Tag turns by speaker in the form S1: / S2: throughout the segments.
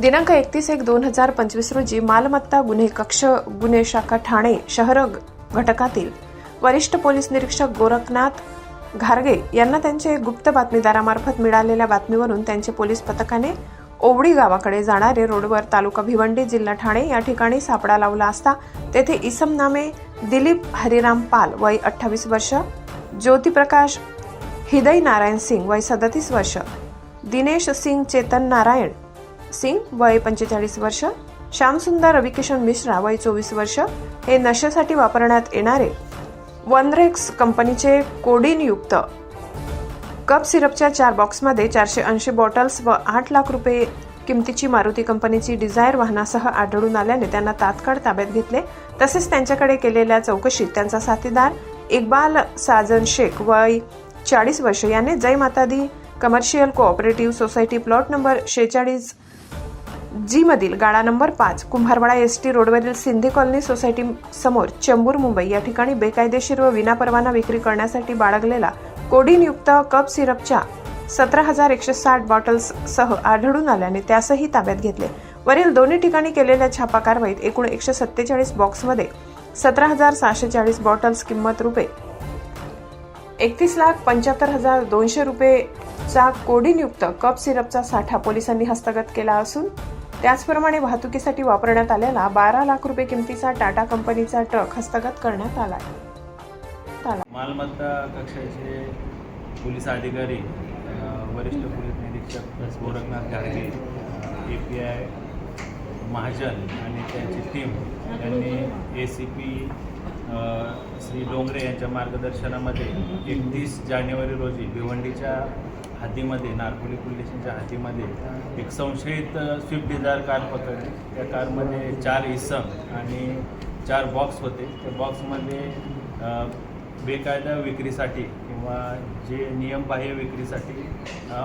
S1: दिनांक एकतीस एक दोन हजार पंचवीस रोजी मालमत्ता गुन्हे कक्ष गुन्हे शाखा ठाणे शहर घटकातील वरिष्ठ पोलीस निरीक्षक गोरखनाथ घारगे यांना त्यांचे गुप्त बातमीदारामार्फत मिळालेल्या बातमीवरून त्यांचे पोलीस पथकाने ओवडी गावाकडे जाणारे रोडवर तालुका भिवंडी जिल्हा ठाणे या ठिकाणी सापडा लावला असता तेथे इसम नामे दिलीप हरिराम पाल वय अठ्ठावीस वर्ष ज्योतिप्रकाश हिदय नारायण सिंग वय सदतीस वर्ष दिनेश सिंग चेतन नारायण सिंग वय पंचेचाळीस वर्ष. श्यामसुंदर रविकिशन मिश्रा वय चोवीस वर्ष. हे नशेसाठी वापरण्यात येणारे वनरेक्स कंपनीचे कोडीनयुक्त. कप सिरपच्या चार बॉक्समध्ये चारशे ऐंशी बॉटल्स व आठ लाख रुपये किमतीची मारुती कंपनीची डिझायर वाहनासह आढळून आल्याने त्यांना तात्काळ ताब्यात घेतले. तसेच त्यांच्याकडे केलेल्या चौकशीत त्यांचा साथीदार इक्बाल साजन शेख वय चाळीस वर्ष. याने Jai Mata Di commercial cooperative society plot number शेहेचाळीस जी मधील गाळा नंबर पाच कुंभारवाडा एस टी रोडवरील सिंधी कॉलनी सोसायटी समोर चेंबूर मुंबई या ठिकाणी बेकायदेशीर व विनापरवाना विक्री करण्यासाठी बाळगलेला कोडीनयुक्त कप सिरपच्या सतरा हजार एकशे साठ बॉटल्स सह आढळून आल्याने त्यासही ताब्यात घेतले. वरील दोन्ही ठिकाणी केलेल्या छापा कारवाईत एकूण एकशे सत्तेचाळीस बॉक्समध्ये सतरा हजार सहाशे चाळीस बॉटल्स किंमत रुपये एकतीस लाख पंच्याहत्तर हजार दोनशे रुपयेचा कोडीनयुक्त कप सिरपचा साठा पोलिसांनी हस्तगत केला असून त्याचप्रमाणे वाहतुकीसाठी वापरण्यात आलेला बारा लाख रुपये किमतीचा टाटा कंपनीचा ट्रक हस्तगत करण्यात आला
S2: मालमत्ता कक्षाचे पोलीस अधिकारी वरिष्ठ पोलीस निरीक्षक Gorakhnath Gadge A P I Mahajan आणि त्यांची टीम यांनी A C P Shri Dongre यांच्या मार्गदर्शनामध्ये एकतीस जानेवारी रोजी भिवंडीच्या हद्दीमध्ये नारपोली पोलीस स्टेशनच्या हद्दीमध्ये एक संशयित स्विफ्ट डिझायर कार पकडली. त्या कारमध्ये चार इसम आणि चार बॉक्स होते. त्या बॉक्समध्ये बेकायदा विक्रीसाठी किंवा जे नियमबाह्य विक्रीसाठी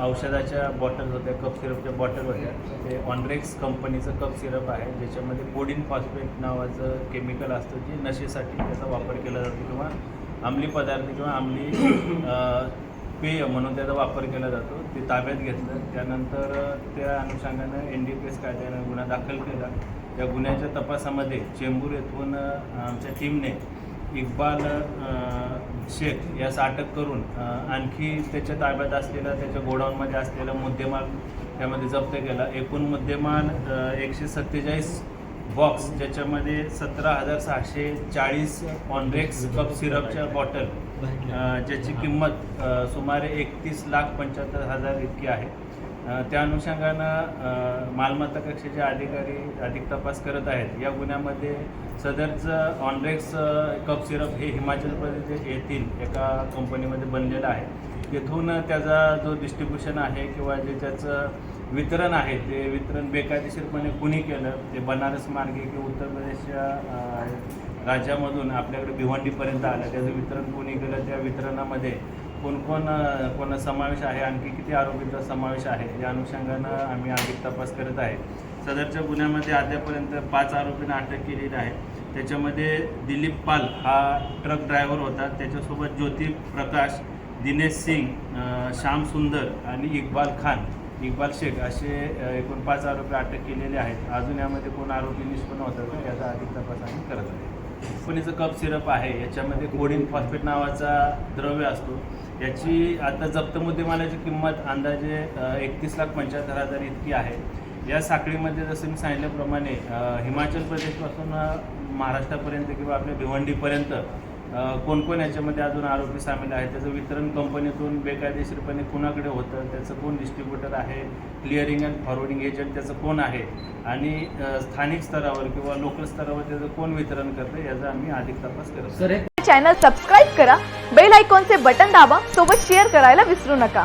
S2: औषधाच्या बॉटल होत्या कप सिरपच्या बॉटल होत्या. ते ऑनरेक्स कंपनीचं कप सिरप आहे. ज्याच्यामध्ये कोडिन फॉस्फेट नावाचं केमिकल असतं जे नशेसाठी त्याचा वापर केला जातो किंवा अंमली पदार्थ किंवा अंमली पेय म्हणून त्याचा वापर केला जातो. ते ताब्यात घेतलं. त्यानंतर त्या अनुषंगानं एन डी पी एस कायद्यानं गुन्हा दाखल केला. त्या गुन्ह्याच्या तपासामध्ये चेंबूर येथून आमच्या टीमने इक्बाल शेख यास अटक करून आणखी त्याच्या ताब्यात असलेला त्याच्या गोडाऊनमध्ये असलेला मुद्देमाल त्यामध्ये जप्त केला. एकूण मुद्देमाल एकशे सत्तेचाळीस बॉक्स ज्याच्यामध्ये सतरा हजार सहाशे चाळीस ऑनरेक्स कप सिरपच्या बॉटल ज्याची किंमत सुमारे एकतीस लाख पंच्याहत्तर हजार इतकी आहे. त्या अनुषंगानं मालमत्ता कक्षेचे अधिकारी अधिक तपास करत आहेत. या गुन्ह्यामध्ये सदरचं ऑनरेक्स कप सिरप हे हिमाचल प्रदेश येथील एका कंपनीमध्ये बनलेलं आहे. तेथून त्याचा जो डिस्ट्रीब्युशन आहे किंवा जे त्याचं वितरण आहे ते वितरण बेकायदेशीरपणे कुणी केलं? ते बनारस मार्गे किंवा उत्तर प्रदेशच्या राज्यामधून आपल्याकडे भिवंडीपर्यंत आलं. त्याचं वितरण कोणी केलं? त्या वितरणामध्ये कोण कोण समावेश आहे? आणखी किती आरोपींचा समावेश आहे? या अनुषंगानं आम्ही अधिक तपास करत आहे. सदरच्या गुन्ह्यामध्ये आतापर्यंत पाच आरोपींना अटक केलेली आहे. त्याच्यामध्ये दिलीप पाल हा ट्रक ड्रायव्हर होता. त्याच्यासोबत ज्योती प्रकाश दिनेश सिंग श्याम सुंदर आणि इक्बाल खान इक्बाल शेख असे एकूण पाच आरोपी अटक केलेले आहेत. अजून यामध्ये कोण आरोपी निष्पन्न होतात का याचा अधिक तपास आम्ही करत आहे. कंपनीचं कप सिरप आहे याच्यामध्ये कोडिन फॉस्फेट नावाचा द्रव्य असतो. याची आता जप्त मुद्देमालाची किंमत अंदाजे एकतीस लाख पंच्याहत्तर हजार इतकी आहे. या साखळीमध्ये जसं मी सांगितल्याप्रमाणे हिमाचल प्रदेशपासून महाराष्ट्रापर्यंत किंवा आपल्या भिवंडीपर्यंत कोण कोण याच्यामध्ये अजून आरोपी सामील आहेत? त्याचं वितरण कंपनीतून बेकायदेशीरपणे कुणाकडे होतं? त्याचं कोण डिस्ट्रीब्युटर आहे? क्लिअरिंग अँड फॉरवर्डिंग एजंट त्याचं कोण आहे? आणि स्थानिक स्तरावर किंवा लोकल स्तरावर त्याचं कोण वितरण करतं याचा आम्ही अधिक तपास करतो
S3: चॅनल सबस्क्राईब करा बेल आयकॉनचे बटन दाबा सोबत शेअर करायला विसरू नका.